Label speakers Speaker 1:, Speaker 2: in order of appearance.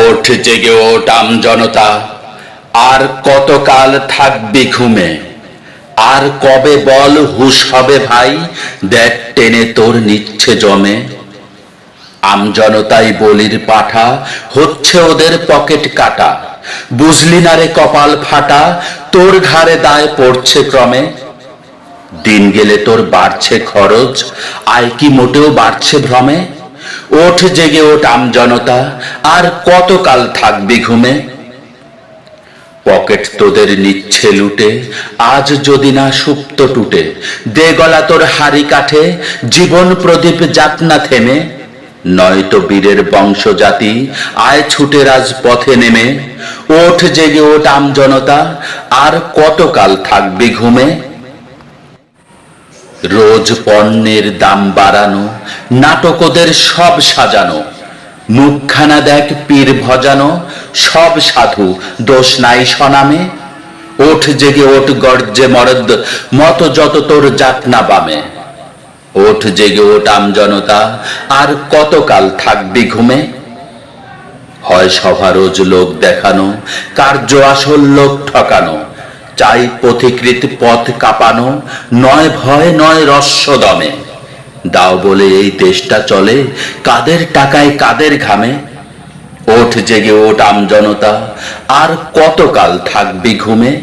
Speaker 1: ওঠ জেগে ওঠ আম জনতা। আর কতকাল থাকবি ঘুমে? আর কবে বল হুশ হবে ভাই? দেখ টেনে তোর নিচ্ছে জমে। আম জনতাই বলির পাঠা, হচ্ছে ওদের পকেট কাটা। বুঝলি না রে কপাল ফাটা, তোর ঘাড়ে দায় পড়ছে ক্রমে। দিন গেলে তোর বাড়ছে খরচ, আয় কি মোটেও বাড়ছে ভ্রমে? ওঠ জেগে ওঠ আম জনতা, আর কতকাল থাকবি ঘুমে? পকেট তোদের নিচ্ছে লুটে, আজ যদি না সুপ্ত টুটে, দে গলা তোর হাড়ি কাঠে, জীবন প্রদীপ যাক না থেমে। নয়তো বীরের বংশজাতি আয় ছুটে রাজ পথে নেমে। ওঠ জেগে ওঠ আম জনতা, আর কতকাল থাকবি ঘুমে? রোজ পণ্যের দাম বাড়ানো, নাটকদের সব সাজানো, মুখখানা দেখ পীর ভজানো, সব সাধু, দোষ নাই সনামে, ওঠ জেগে ওঠ গর্জে মরদ, মত যত তোর যাক না বামে। ওঠ জেগে ওঠ আম জনতা, আর কতকাল থাকবি ঘুমে? হয় সভা রোজ লোক দেখানো, কার্য আসল লোক ঠকানো। চাই পথিকৃত পথ কাঁপানো, নয় ভয়, নয় রস্য দমে। দাও বলে এই দেশটা চলে, কাদের টাকায় কাদের ঘামে। ওঠ জেগে ওঠ আম জনতা আর কতকাল থাকবি ঘুমে?